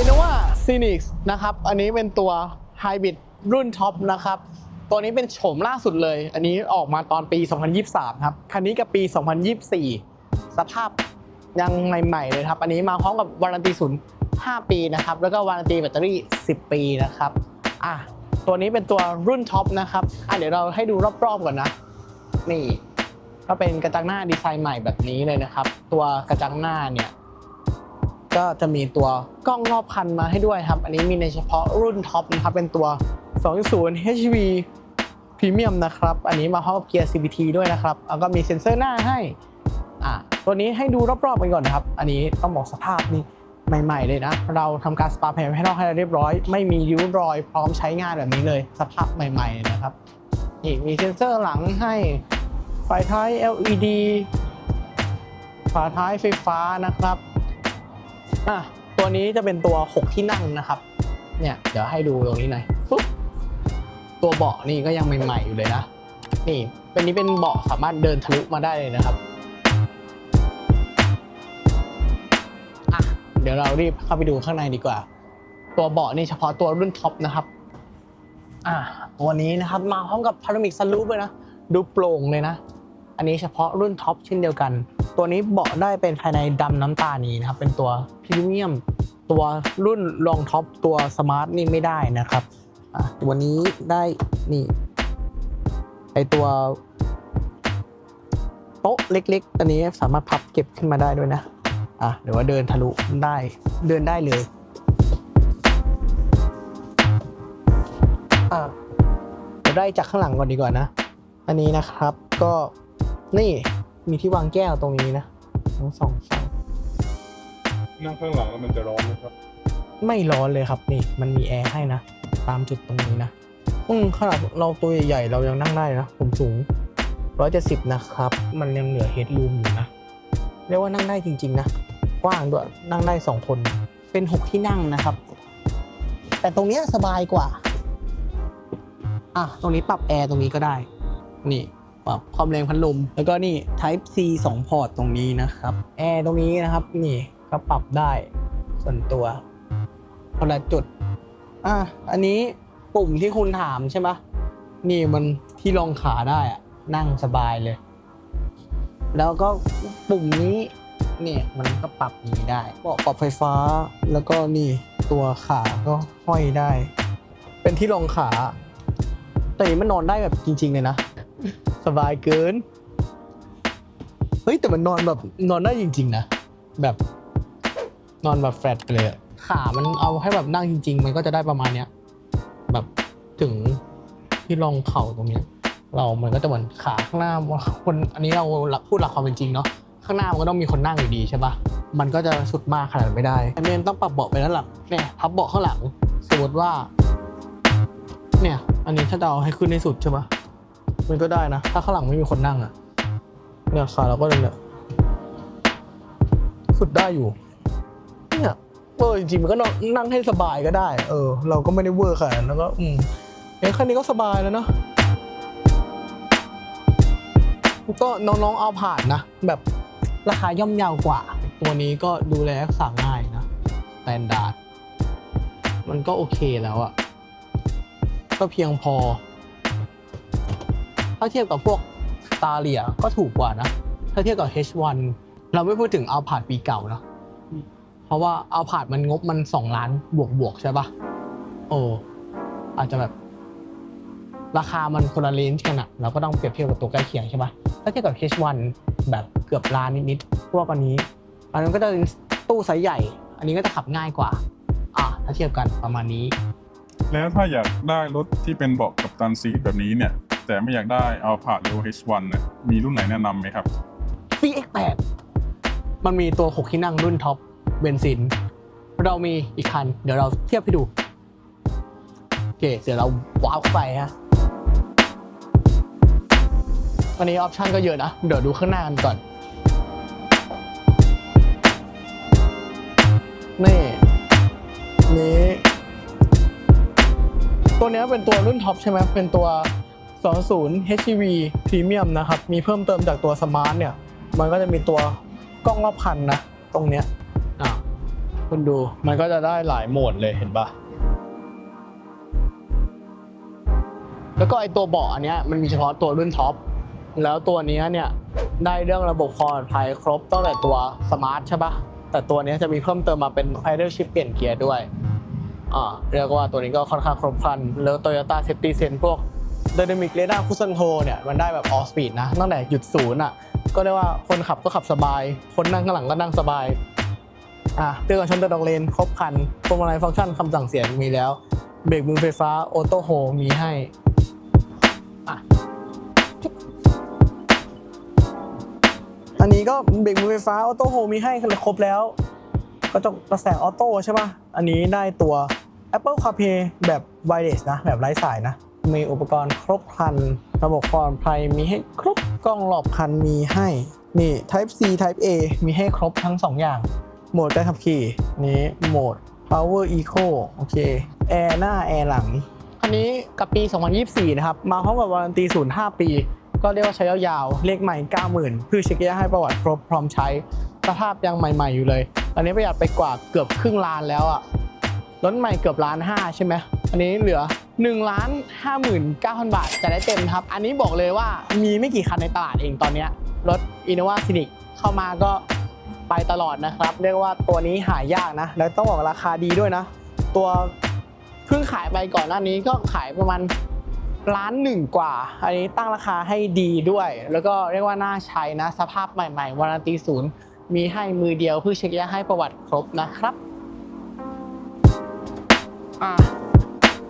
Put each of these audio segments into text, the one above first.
Innova Phoenix นะครับ อันนี้เป็นตัว Hybrid รุ่นท็อปนะครับ ตัวนี้เป็นโฉมล่าสุดเลย อันนี้ออกมาตอนปี 2023 ครับ คันนี้กับปี 2024 สภาพยังใหม่ๆเลยครับ อันนี้มาพร้อมกับวารันตีศูนย์5ปีนะครับ แล้วก็วารันตีแบตเตอรี่ 10 ปีนะครับ อะ ตัวนี้เป็นตัวรุ่นท็อปนะครับ อะเดี๋ยวเราให้ดูรอบๆก่อนนะ นี่ ก็เป็นกระจังหน้าดีไซน์ใหม่แบบนี้เลยนะครับ ตัวกระจังหน้าเนี่ย ก็จะมีตัวกล้องรอบคันมาให้ด้วยครับ อันนี้มีในเฉพาะรุ่นท็อปนะครับ เป็นตัว 2.0 HV Premium นะครับ อันนี้มาพร้อมกับเกียร์ CVT ด้วยนะครับ แล้วก็มีเซ็นเซอร์หน้าให้ อะตัวนี้ให้ดูรอบๆกันก่อนนะครับ อันนี้ต้องบอกสภาพนี่ใหม่ ๆ เลยนะ เราทำการสปาแผงให้เราให้เรียบร้อย ไม่มีริ้วรอย พร้อมใช้งานแบบนี้เลย สภาพใหม่ ๆ นะครับ นี่มีเซ็นเซอร์หลังให้ ไฟท้าย LED ฝาท้ายไฟฟ้านะครับ อะตัวนี้จะเป็นตัว 6 ที่นั่งนะครับ เนี่ยเดี๋ยวให้ดูตรงนี้หน่อยฟึ๊บตัวเบาะนี่ก็ยังใหม่ๆอยู่เลยนะนี่เป็นนี้เป็นเบาะสามารถเดินทะลุมาได้เลยนะครับอะเดี๋ยวเรารีบเข้าไปดูข้างในดีกว่า ตัวเบาะนี่เฉพาะตัวรุ่นท็อปนะครับอะตัวนี้นะครับมาพร้อมกับพารามิกซันรูฟเลยนะ ดูโปร่งเลยนะ อันนี้เฉพาะรุ่นท็อปเช่นเดียวกัน ตัวนี้เบาะได้เป็นภายในดำน้ำตาลนี้นะครับ เป็นตัวพรีเมียม ตัวรุ่นรองท็อปตัวสมาร์ทนี่ไม่ได้นะครับตัวนี้ได้นี่ไอตัวโต๊ะเล็กๆ อันนี้สามารถพับเก็บขึ้นมาได้ด้วยนะ อะหรือว่าเดินทะลุได้ เดินได้เลย อะเดี๋ยวได้จากข้างหลังก่อนดีกว่านะ อันนี้นะครับก็นี่ มีที่วางแก้วตรงนี้นะทั้งสองฝั่งนั่งข้างหลังแล้วมันจะร้อนไหมครับ ไม่ร้อนเลยครับนี่ มันมีแอร์ให้นะ ตามจุดตรงนี้นะอืมขนาดเราตัวใหญ่ๆเรายังนั่งได้นะ ผมสูง 170 นะครับ มันยังเหลือเฮดรูมอยู่นะ เรียกว่านั่งได้จริง ๆ นะ กว้างด้วย นั่งได้ 2 คน เป็น 6 ที่นั่งนะครับ แต่ตรงเนี้ยสบายกว่า อะ ตรงนี้ปรับแอร์ตรงนี้ก็ได้ นี่ ปรับความแรงพัดลม แล้วก็นี่ Type C 2 พอร์ตตรงนี้นะครับ แอร์ตรงนี้นะครับ นี่ก็ปรับได้ส่วนตัวคนละจุด อะ อันนี้ปุ่มที่คุณถามใช่ไหมนี่มันที่รองขาได้อะนั่งสบายเลย แล้วก็ปุ่มนี้เนี่ยมันก็ปรับนี้ได้เบาะปรับไฟฟ้า แล้วก็นี่ตัวขาก็ห้อยได้ เป็นที่รองขา แต่นี้มันนอนได้แบบจริง ๆ เลยนะ สบายเกิน เฮ้ย แต่มันนอนแบบนอนได้จริง ๆ นะ แบบนอนแบบแฟลตไปเลยอะขามันเอาให้แบบนั่งจริง ๆ มันก็จะได้ประมาณเนี้ย แบบถึงที่รองเข่าตรงเนี้ย เรามันก็จะเหมือนขาข้างหน้าคนอันนี้เราพูดหลักความเป็นจริงเนาะข้างหน้ามันก็ต้องมีคนนั่งอยู่ดีใช่ปะมันก็จะสุดมากขนาดไม่ได้ไอเมนต้องปรับเบาะไปด้านหลังเนี่ยพับเบาะข้างหลัง สมมติว่า เนี่ย อันนี้ถ้าเอาให้ขึ้นให้สุดใช่ปะ มันก็ได้นะ ถ้าข้างหลังไม่มีคนนั่งอะเนี่ยขาเราก็เลยเนี่ยสุดได้อยู่ เนี่ยเออจริงๆมันก็นอนั่งให้สบายก็ได้ เออ เราก็ไม่ได้เวอร์ขนาดนั้นแล้วก็อืมเอ้ยค่นี้ก็สบายแล้วเนาะก็น้องๆเอาผ่านนะ แบบราคาย่อมเยาวกว่า ตัวนี้ก็ดูแลรักษาง่ายนะสแตนดาร์ดมันก็โอเคแล้วอะก็เพียงพอ ถ้าเทียบกับพวกตาเลียก็ถูกกว่านะ ถ้าเทียบกับ H1 เราไม่พูดถึงเอาผ่านปีเก่าเนาะเพราะว่าเอาผ่านมันงบมันสองล้านบวกบวกใช่ปะโอ้อาจจะแบบ ราคามันคนละเลนจ์กันอะเราก็ต้องเปรียบเทียบกับตัวใกล้เคียงใช่ปะถ้าเทียบกับ H1 แบบเกือบล้านนิดๆพวกอันนี้ อันนั้นก็จะเป็นตู้ไซส์ใหญ่ อันนี้ก็จะขับง่ายกว่า อะถ้าเทียบกันประมาณนี้ แล้วถ้าอยากได้รถที่เป็นเบาะกับตันซีแบบนี้เนี่ย แต่ไม่อยากได้เอาผ่านหรือ H1 เนี่ยมีรุ่นไหนแนะนำไหมครับ CX8 มันมีตัว 6 ที่นั่งรุ่นท็อปเบนซิน เรามีอีกคัน เดี๋ยวเราเทียบให้ดู โอเค เดี๋ยวเราว้าวไปฮะวันนี้ออปชันก็เยอะนะ เดี๋ยวดูข้างหน้ากันก่อน นี่นี่ตัวเนี้ยเป็นตัวรุ่นท็อปใช่ไหมเป็นตัว 20 HEV Premium นะครับ มีเพิ่มเติมจากตัวสมาร์ทเนี่ย มันก็จะมีตัวกล้องรอบคันนะ ตรงเนี้ยอ่าคุณดู มันก็จะได้หลายโหมดเลยเห็นปะแล้วก็ไอตัวเบาะอันเนี้ยมันมีเฉพาะตัวรุ่นท็อป แล้วตัวเนี้ยเนี่ยได้เรื่องระบบความปลอดภัยครบตั้งแต่ตัวสมาร์ทใช่ปะแต่ตัวเนี้ยจะมีเพิ่มเติมมาเป็น Idle Shift เปลี่ยนเกียร์ด้วยอ่าเรียกว่าตัวนี้ก็ค่อนข้างครบครันแล้ว Toyota Safety Sense พวก Dynamic Radar Cruise Control เนี่ยมันได้แบบ All Speed นะ ตั้งแต่หยุดศูนย์อะก็เรียกว่าคนขับก็ขับสบาย คนนั่งข้างหลังก็นั่งสบายอะเตือนกันชนเตือนออกเลนครบครันพวงมาลัยฟังก์ชันคำสั่งเสียงมีแล้ว เบรกมือไฟฟ้าออโต้โฮมีให้อะอันนี้ก็เบรกมือไฟฟ้าออโต้โฮมีให้ครบแล้วกระจกกระแสออโต้ใช่ป่ะ อันนี้ได้ตัว Apple CarPlay แบบ wireless นะ แบบไร้สายนะ มีอุปกรณ์ครบครัน ระบบความปลอดภัยมีให้ครบกล้องรอบคันมีให้ นี่ Type C Type A มีให้ครบทั้ง 2 อย่าง โหมดการขับขี่นี้โหมด Power Eco โอเคแอร์หน้าแอร์หลังอันนี้กับปี 2024 นะครับ มาพร้อมกับวารันตีศูนย์5ปี ก็เรียกว่าใช้ยาวๆ เลขใหม่ 90,000เพื่อเช็คยะให้ประวัติครบพร้อมใช้ สภาพยังใหม่ ๆ อยู่เลย อันนี้ประหยัดไปกว่าเกือบครึ่งล้านแล้วอะรถใหม่เกือบล้านห้าใช่ไหม อันนี้เหลือ 1ล้าน59,000 บาทจะได้เต็มครับ อันนี้บอกเลยว่ามีไม่กี่คันในตลาดเองตอนนี้รถ Innova Scenic เข้ามาก็ไปตลอดนะครับ เรียกว่าตัวนี้หายากนะ แล้วต้องบอกราคาดีด้วยนะ ตัวเพิ่งขายไปก่อนหน้านี้ก็ขายประมาณล้านหนึ่งกว่า อันนี้ตั้งราคาให้ดีด้วย แล้วก็เรียกว่าน่าใช้นะ สภาพใหม่ๆวารันตีศูนย์มีให้มือเดียวเพื่อเช็คยะให้ประวัติครบนะครับ อะ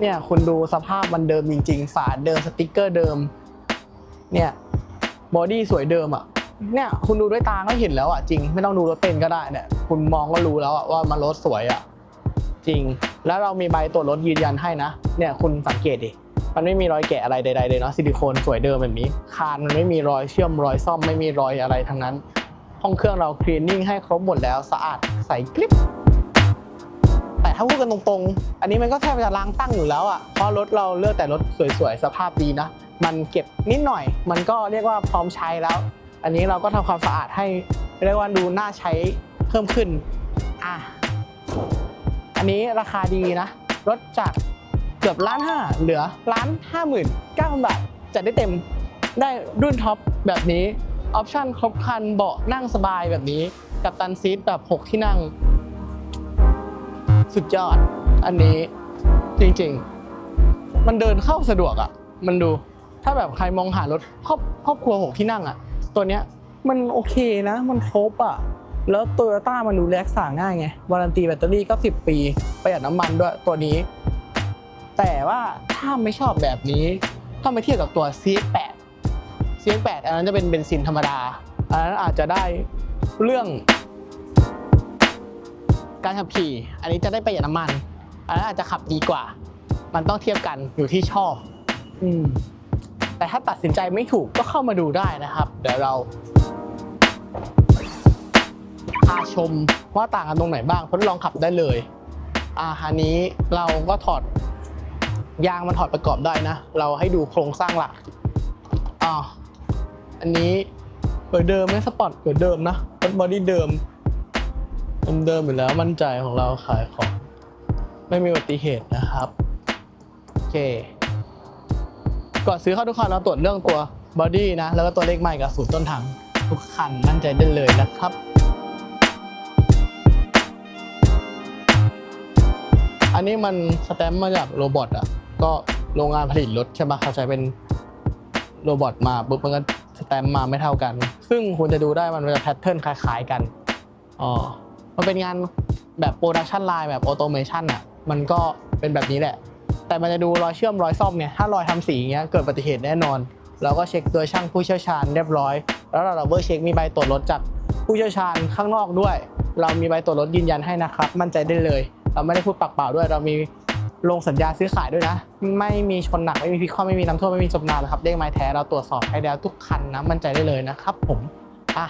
เนี่ยคุณดูสภาพมันเดิมจริง ๆ ฝาเดิมสติกเกอร์เดิม เนี่ยบอดี้สวยเดิมอะเนี่ยคุณดูด้วยตาก็เห็นแล้วอะจริง ไม่ต้องดูรถเป็นก็ได้เนี่ยคุณมองก็รู้แล้วอะว่ามันรถสวยอะจริง แล้วเรามีใบตรวจรถยืนยันให้นะ เนี่ยคุณสังเกตดิมันไม่มีรอยแกะอะไรใดๆเลยเนาะซิลิโคนสวยเดิมแบบนี้ คานมันไม่มีรอยเชื่อมรอยซ่อมไม่มีรอยอะไรทั้งนั้น ห้องเครื่องเราคลีนนิ่งให้ครบหมดแล้วสะอาดใสกริบ ถ้าพูดกันตรงๆ อันนี้มันก็แทบจะล้างตั้งอยู่แล้วอะ เพราะรถเราเลือกแต่รถสวยๆ สภาพดีนะ มันเก็บนิดหน่อย มันก็เรียกว่าพร้อมใช้แล้ว อันนี้เราก็ทำความสะอาดให้เรียกว่าดูน่าใช้เพิ่มขึ้น อะ อันนี้ราคาดีนะ รถจากเกือบล้านห้าเหลือล้านห้าหมื่นเก้าพันบาทจะได้เต็มได้รุ่นท็อปแบบนี้ ออปชั่นครบครันเบาะนั่งสบายแบบนี้ กับตันซีทแบบ 6 ที่นั่ง สุดยอด อันนี้จริงๆ มันเดินเข้าสะดวกอะ มันดู ถ้าแบบใครมองหารถครอบครอบครัวหกที่นั่งอะ ตัวเนี้ยมันโอเคนะ มันครบอะ แล้วโตโยต้ามันดูแลกษาง่ายไง วารันตีแบตเตอรี่ก็ 10 ปี ประหยัดน้ำมันด้วยตัวนี้ แต่ว่าถ้าไม่ชอบแบบนี้ต้องไปเทียบกับตัว CX8 CX8 อันนั้นจะเป็นเบนซินธรรมดา อันนั้นอาจจะได้เรื่อง การขับขี่ อันนี้จะได้ประหยัดน้ำมัน อันนั้นอาจจะขับดีกว่า มันต้องเทียบกันอยู่ที่ชอบอืมแต่ถ้าตัดสินใจไม่ถูกก็เข้ามาดูได้นะครับ เดี๋ยวเราพาชมว่าต่างกันตรงไหนบ้างทดลองขับได้เลยอ่าอันนี้เราก็ถอดยางมันถอดประกอบได้นะ เราให้ดูโครงสร้างหลักอ่าอันนี้เหมือนเดิมไหมสปอร์ตเหมือนเดิมนะรถบอดี้เดิม เดิมๆอยู่แล้วมั่นใจของเราขายของ ไม่มีอุบัติเหตุนะครับ โอเค ก่อนซื้อเข้าทุกคันเราตรวจเรื่องตัวบอดี้นะ แล้วก็ตัวเลขใหม่กับสูตรต้นทางทุกคันมั่นใจได้เลยนะครับอันนี้มันสแตมป์มาจากโรบอทอะ ก็โรงงานผลิตรถใช่ปะเขาใช้เป็นโรบอทมาปุ๊บมันก็สแตมป์มาไม่เท่ากัน ซึ่งคุณจะดูได้มันจะแพทเทิร์นคล้าย ๆกันอ๋อ มันเป็นงานแบบโปรดักชันไลน์แบบออโตเมชันอะมันก็เป็นแบบนี้แหละ แต่มันจะดูรอยเชื่อมรอยซ่อมเนี่ยถ้ารอยทำสีเงี้ยเกิดอุบัติเหตุแน่นอน เราก็เช็คโดยช่างผู้เชี่ยวชาญเรียบร้อย แล้วเราดับเบิลเช็คมีใบตรวจรถจากผู้เชี่ยวชาญข้างนอกด้วย เรามีใบตรวจรถยืนยันให้นะครับ มั่นใจได้เลย เราไม่ได้พูดปากเปล่าด้วย เรามีลงสัญญาซื้อขายด้วยนะ ไม่มีชนหนักไม่มีพิกคว่ำไม่มีน้ำท่วมไม่มีจมน้ำนะครับเลขไม้แท้เราตรวจสอบให้แล้วทุกคันนะมั่นใจได้เลยนะครับ ผมอะ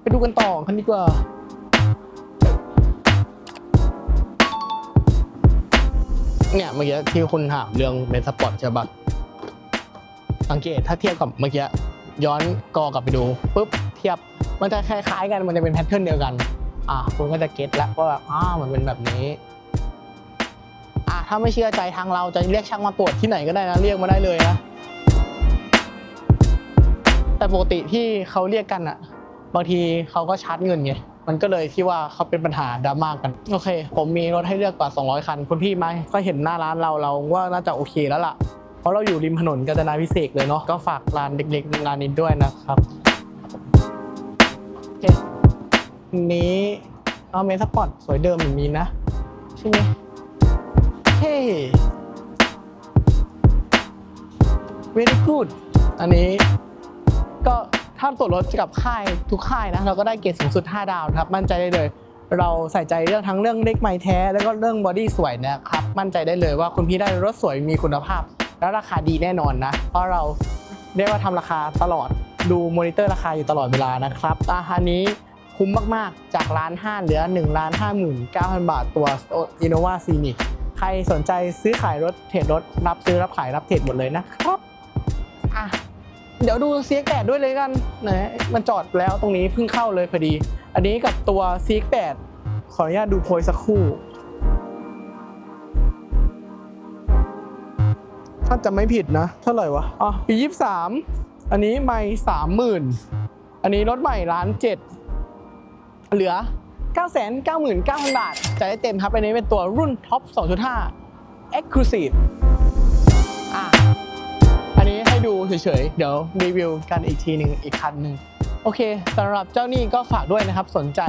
ไปดูกันต่อกันดีกว่า เนี่ยเมื่อกี้ที่คุณถามเรื่องเมนสปอร์ตใช่ปะสังเกตถ้าเทียบกับเมื่อกี้ย้อนกอกลับไปดูปุ๊บเทียบมันจะคล้ายๆกันมันจะเป็นแพทเทิร์นเดียวกัน อะคุณก็จะเก็ตแล้วว่าแบบอ้ามันเป็นแบบนี้อะถ้าไม่เชื่อใจทางเราจะเรียกช่างมาตรวจที่ไหนก็ได้นะเรียกมาได้เลยนะแต่ปกติที่เขาเรียกกันอะบางทีเขาก็ชาร์จเงินไง มันก็เลยที่ว่าเขาเป็นปัญหาดราม่ากกัน โอเค ผมมีรถให้เลือกกว่า 200 คัน คุณพี่ไหมก็เห็นหน้าร้านเราเราว่าน่าจะโอเคแล้วล่ะ เพราะเราอยู่ริมถนนกาญจนาพิเศษเลยเนาะก็ฝากร้านเล็กๆร้านนี้ด้วยนะครับโอเคนี้เอาเมสปอร์ตสวยเดิมอย่างนี้นะใช่ไหมเฮ้ very good อันนี้ก็ ถ้าตรวจรถกับค่ายทุกค่ายนะเราก็ได้เกรดสูงสุด 5 ดาวครับมั่นใจได้เลย เราใส่ใจเรื่องทั้งเรื่องเล็กไม้แท้ แล้วก็เรื่องบอดี้สวยนะครับมั่นใจได้เลยว่าคุณพี่ได้รถสวยมีคุณภาพ และราคาดีแน่นอนนะเพราะเราเรียกว่าทำราคาตลอดดูมอนิเตอร์ราคาอยู่ตลอดเวลานะครับอาหานี้คุ้มมาก ๆ จากร้านห้าเหลือ1ล้าน5 9 0 0 0บาทตัว Innova c e n i c ใครสนใจซื้อขายรถเทรดรถ รับซื้อรับขายรับเทรดหมดเลยนะครับ เดี๋ยวดูซียแปดด้วยเลยกันนะมันจอดแล้วตรงนี้เพิ่งเข้าเลยพอดี อันนี้กับตัวซีแปดขออนุญาตดูโพยสักครู่ถ้าจะไม่ผิดนะ เท่าไหร่วะอ๋อปียี่สามอันนี้ไม่สามหมื่นอันนี้รถใหม่ล้านเจ็ดเหลือ 9 9 9 9 0 0 0 บาทจ่ายได้เต็มครับ อันนี้เป็นตัวรุ่นท็อป 2.5 Exclusive เฉยๆ เดี๋ยวรีวิวกันอีกทีหนึ่งอีกคันหนึ่งโอเคสำหรับเจ้านี่ก็ฝากด้วยนะครับ สนใจ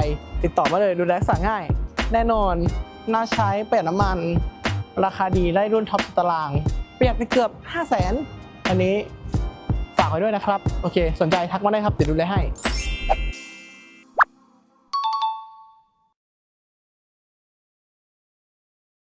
ติดต่อมาเลยดูแลสั่งง่าย แน่นอน น่าใช้เปลี่ยนน้ำมัน ราคาดีได้รุ่นท็อปตาราง เปรียบไปเกือบ 5 0 0 0 0 0อันนี้ฝากไว้ด้วยนะครับ โอเค สนใจทักมาได้ครับเดี๋ยวดูแลให้